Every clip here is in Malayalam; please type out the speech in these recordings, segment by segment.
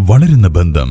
വളരുന്ന ബന്ധം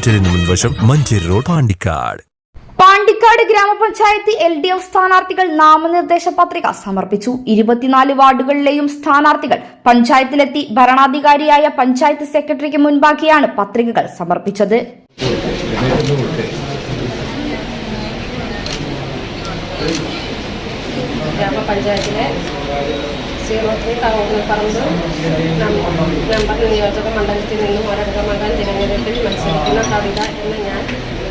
ഹോസ്പിറ്റലിന് മുൻവശം മഞ്ചേരി റോഡ് പാണ്ടിക്കാട്. പാണ്ടിക്കാട് ഗ്രാമപഞ്ചായത്ത് എൽ ഡി എഫ് സ്ഥാനാർത്ഥികൾ നാമനിർദ്ദേശ പത്രിക സമർപ്പിച്ചു. ഇരുപത്തിനാല് വാർഡുകളിലെയും സ്ഥാനാർത്ഥികൾ പഞ്ചായത്തിലെത്തി ഭരണാധികാരിയായ പഞ്ചായത്ത് സെക്രട്ടറിക്ക് മുൻപാക്കിയാണ് പത്രികകൾ സമർപ്പിച്ചത്. ഗ്രാമപഞ്ചായത്തിലെ സീറോ ത്രീ പറമ്പ്. നമ്പർ നിയോജക മണ്ഡലത്തിൽ നിന്നും ഒരടക്ക മണ്ഡലം തിരഞ്ഞെടുപ്പിൽ മത്സരിക്കുന്ന കവിത എന്ന ഞാൻ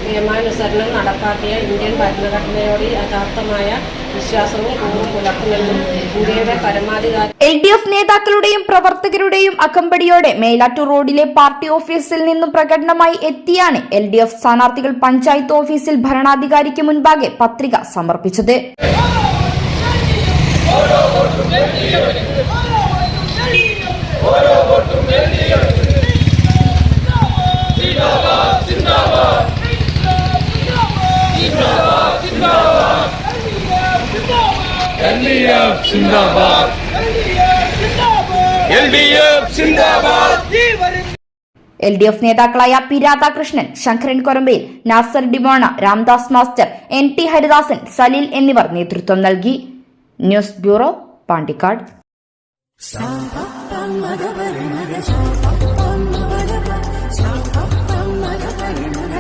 നിയമാനുസരണം നടപ്പാക്കിയ ഇന്ത്യൻ ഭരണഘടനയോട് യഥാർത്ഥമായ പരമാധികാരി എൽ ഡി എഫ് നേതാക്കളുടെയും പ്രവർത്തകരുടെയും അകമ്പടിയോടെ മേലാറ്റൂർ റോഡിലെ പാർട്ടി ഓഫീസിൽ നിന്നും പ്രകടനമായി എത്തിയാണ് എൽ ഡി എഫ് സ്ഥാനാർത്ഥികൾ പഞ്ചായത്ത് ഓഫീസിൽ ഭരണാധികാരിക്ക് മുൻപാകെ പത്രിക സമർപ്പിച്ചത്. എൽ ഡി എഫ് നേതാക്കളായ P Radhakrishnan Sankaran Korambayil Nasar ഡിമോണ Ramdas master N T Haridasan Saleel എന്നിവർ നേതൃത്വം നൽകി. News bureau Pandikkad. மத பரி மத சாப்பா மத சாப்பா மத பரி மத